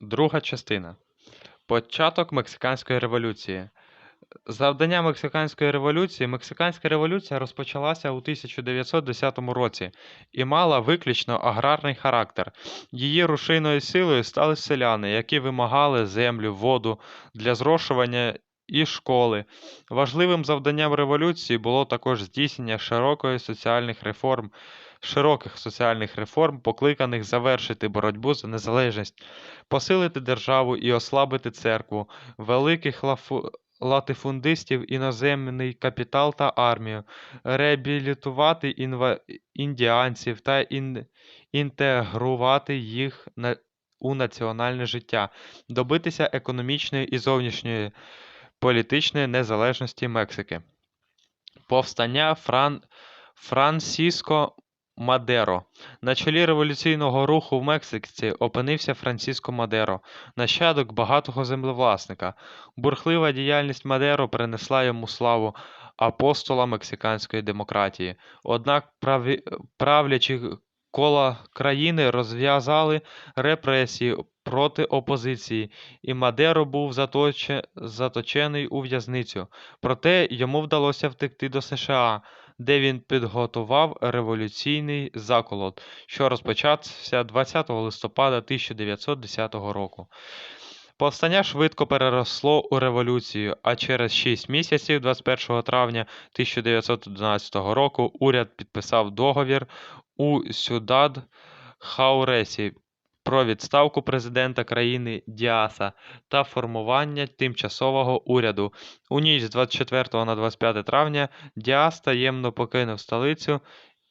Друга частина. Початок Мексиканської революції. Завдання Мексиканської революції Мексиканська революція розпочалася у 1910 році і мала виключно аграрний характер. Її рушійною силою стали селяни, які вимагали землю, воду для зрошування і школи. Важливим завданням революції було також здійснення широкої соціальних реформ, широких соціальних реформ, покликаних завершити боротьбу за незалежність, посилити державу і ослабити церкву, великих лафу- латифундистів, іноземний капітал та армію, реабілітувати інва... індіанців та ін... інтегрувати їх на... у національне життя, добитися економічної і зовнішньої політичної незалежності Мексики. Повстання Фран... Франсіско Мадеро. На чолі революційного руху в Мексиці опинився Франсіско Мадеро, нащадок багатого землевласника. Бурхлива діяльність Мадеро принесла йому славу апостола мексиканської демократії. Однак праві... правлячі кола країни розв'язали репресії проти опозиції, і Мадеро був заточе... заточений у в'язницю. Проте йому вдалося втекти до США, де він підготував революційний заколот, що розпочався 20 листопада 1910 року. Повстання швидко переросло у революцію, а через 6 місяців, 21 травня 1911 року, уряд підписав договір у Сюдад Хауресі про відставку президента країни Діаса та формування тимчасового уряду. У ніч з 24 на 25 травня Діас таємно покинув столицю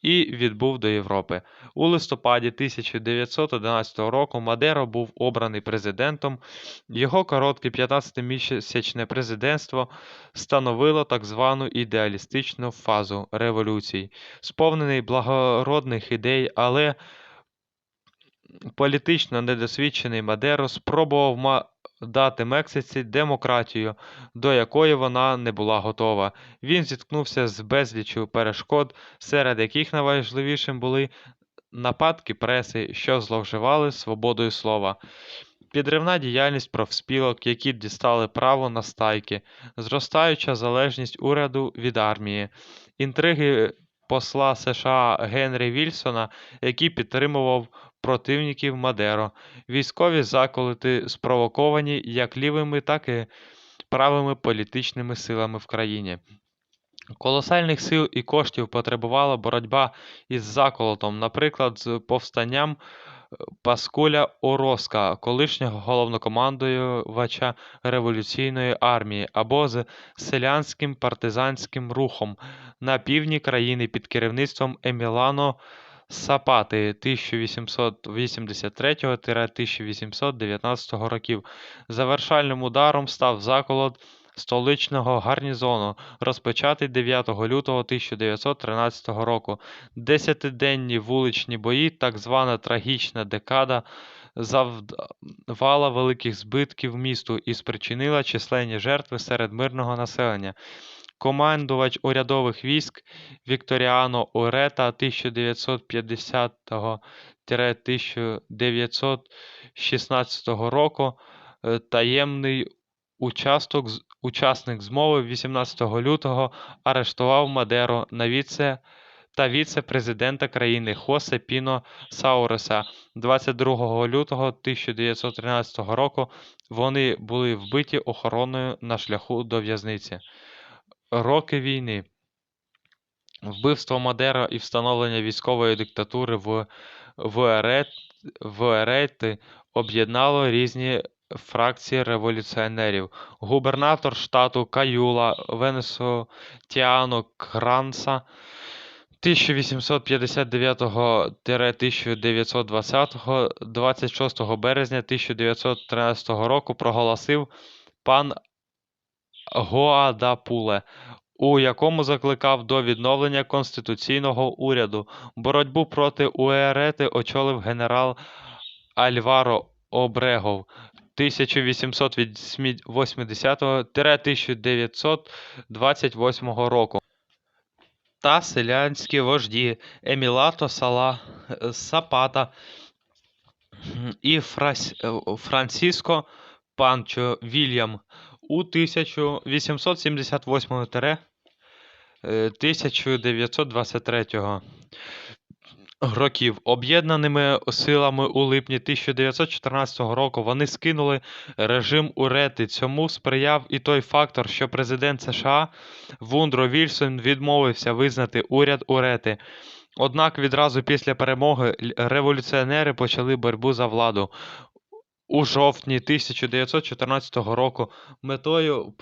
і відбув до Європи. У листопаді 1911 року Мадеро був обраний президентом. Його коротке 15-місячне президентство становило так звану ідеалістичну фазу революцій, сповнений благородних ідей, але політично недосвідчений Мадеро спробував дати Мексиці демократію, до якої вона не була готова. Він зіткнувся з безліччю перешкод, серед яких найважливішим були нападки преси, що зловживали свободою слова. Підривна діяльність профспілок, які дістали право на стайки, зростаюча залежність уряду від армії, інтриги посла США Генрі Вільсона, який підтримував противників Мадеро, військові заколоти спровоковані як лівими, так і правими політичними силами в країні. Колосальних сил і коштів потребувала боротьба із заколотом, наприклад, з повстанням е, Паскуля Ороска, колишнього головнокомандувача революційної армії, або з селянським партизанським рухом на півдні країни під керівництвом Емілано Сапати 1883-1819 років. Завершальним ударом став заколот столичного гарнізону, розпочатий 9 лютого 1913 року. Десятиденні вуличні бої, так звана трагічна декада, завдавала великих збитків місту і спричинила численні жертви серед мирного населення. Командувач урядових військ Вікторіано Орета 1950-1916 року, е, таємний участок, учасник змови 18 лютого арештував Мадеро на віце та віце-президента країни Хосе Піно Сауреса. 22 лютого 1913 року вони були вбиті охороною на шляху до в'язниці. Роки війни. Вбивство Мадеро і встановлення військової диктатури в ВРЕТ, ВРЕТи об'єднало різні фракції революціонерів. Губернатор штату Каюла Венесотіано Кранса 1859-1920 26 березня 1913 року проголосив пан Гоадапуле, у якому закликав до відновлення конституційного уряду. Боротьбу проти УЕРЕТи очолив генерал Альваро Обрегов. 1880-1928 року. Та селянські вожді Емілато Сала Сапата І Фрась... е, Франциско Панчо Вільям у 1878 1923 років. Об'єднаними силами у липні 1914 року вони скинули режим Урети. Цьому сприяв і той фактор, що президент США Вундро Вільсон відмовився визнати уряд Урети. Однак відразу після перемоги революціонери почали боротьбу за владу. У жовтні 1914 року метою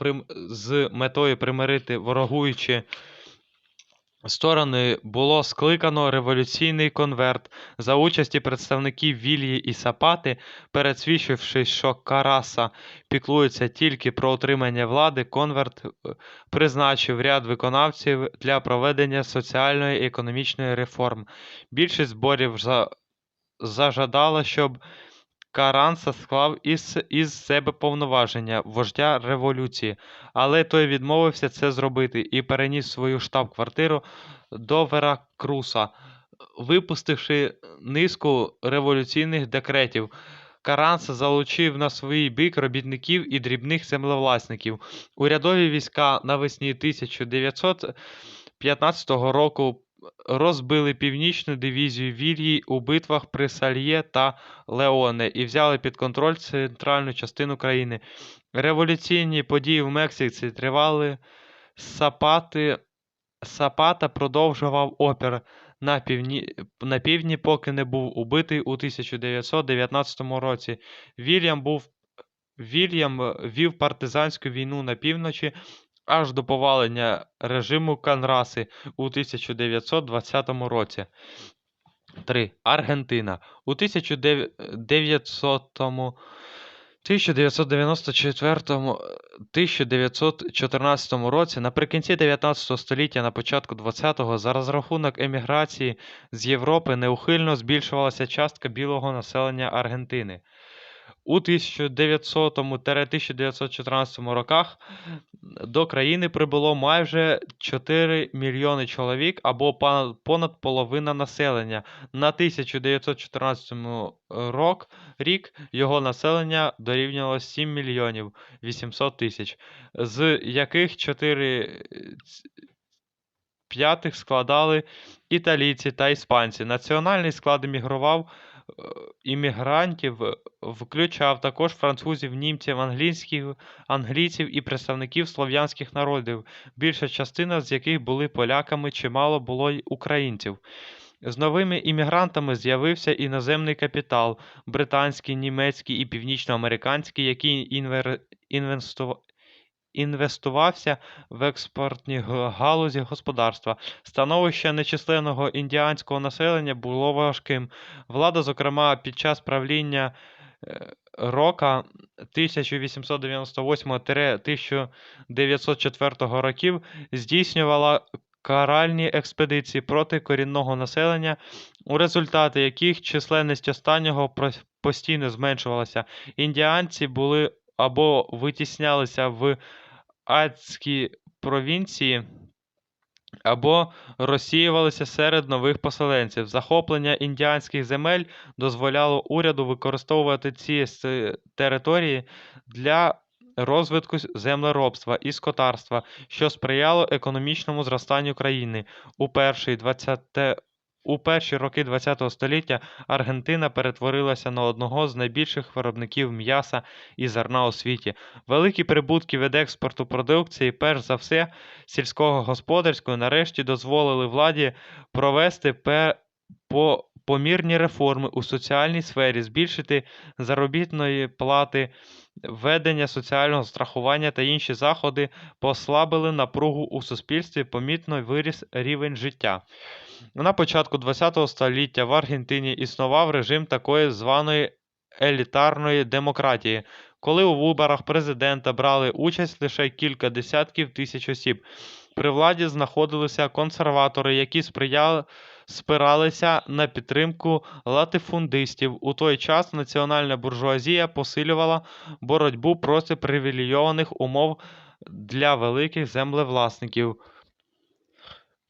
з метою примирити ворогуючі сторони було скликано революційний конверт за участі представників Вільї і Сапати, пересвідчивши, що Караса піклується тільки про отримання влади, конверт е, призначив ряд виконавців для проведення соціальної і економічної реформ. Більшість зборів за... зажадала, щоб Каранса склав із, із себе повноваження вождя революції, але той відмовився це зробити і переніс свою штаб-квартиру до Веракруса, випустивши низку революційних декретів. Каранса залучив на свій бік робітників і дрібних землевласників. Урядові війська навесні 1915 року розбили північну дивізію Вільї у битвах при Сальє та Леоне і взяли під контроль центральну частину країни. Революційні події в Мексиці тривали. Сапати, Сапата продовжував опір на, півні, на півдні, поки не був убитий у 1919 році. Вільям був Вільям е, вів партизанську війну на півночі аж до повалення режиму Канраси у 1920 році. 3. Аргентина. У 1900 1994-1914 році, наприкінці 19 століття, на початку 20-го, за розрахунок еміграції з Європи неухильно збільшувалася частка білого населення Аргентини. У 1900-1914 роках до країни прибуло майже 4 мільйони чоловік або понад половина населення. На 1914 рок, рік його населення дорівнювало 7 мільйонів 800 тисяч, з яких 4 п'ятих складали італійці та іспанці. Національний склад емігрував е, іммігрантів включав також французів, німців, англійців і представників слов'янських народів, більша частина з яких були поляками, чимало було й українців. З новими іммігрантами з'явився іноземний капітал британський, німецький і північноамериканський, який інвер... інвестува- інвестувався в експортні галузі господарства. Становище нечисленного індіанського населення було важким. Влада, зокрема, під час правління е, Рока 1898-1904 років здійснювала каральні експедиції проти корінного населення, у результаті яких численність останнього постійно зменшувалася. Індіанці були або витіснялися в Ацькі провінції, або розсіювалися серед нових поселенців. Захоплення індіанських земель дозволяло уряду використовувати ці території для розвитку землеробства і скотарства, що сприяло економічному зростанню країни. У перші 20 у перші роки ХХ століття Аргентина перетворилася на одного з найбільших виробників м'яса і зерна у світі. Великі прибутки від експорту продукції, перш за все, сільського господарської, нарешті дозволили владі провести по помірні реформи у соціальній сфері, збільшити заробітної плати, введення соціального страхування та інші заходи послабили напругу у суспільстві, помітно виріс рівень життя. На початку ХХ століття в Аргентині існував режим такої званої елітарної демократії, коли у виборах президента брали участь лише кілька десятків тисяч осіб. При владі знаходилися консерватори, які сприяли, спиралися на підтримку латифундистів. У той час національна буржуазія посилювала боротьбу проти привілейованих умов для великих землевласників.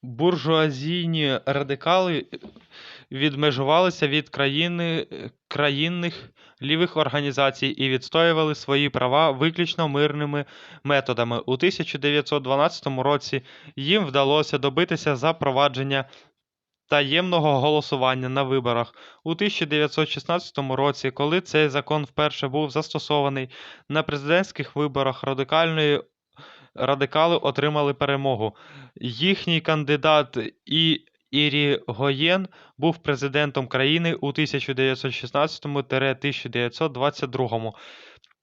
Буржуазійні радикали відмежувалися від країни, країнних лівих організацій і відстоювали свої права виключно мирними методами. У 1912 році їм вдалося добитися запровадження таємного голосування на виборах. У 1916 році, коли цей закон вперше був застосований на президентських виборах, радикальної радикали отримали перемогу. Їхній кандидат І. Ірігоєн був президентом країни у 1916-1922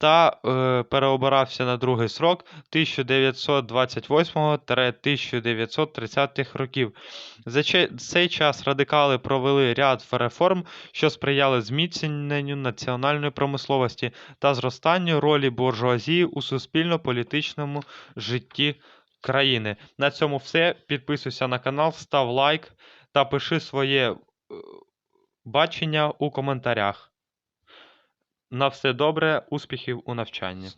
та е, переобирався на другий срок 1928-1930 років. За цей час радикали провели ряд реформ, що сприяли зміцненню національної промисловості та зростанню ролі буржуазії у суспільно-політичному житті країни. На цьому все. Підписуйся на канал, став лайк та пиши своє е, бачення у коментарях. На все добре, успіхів у навчанні.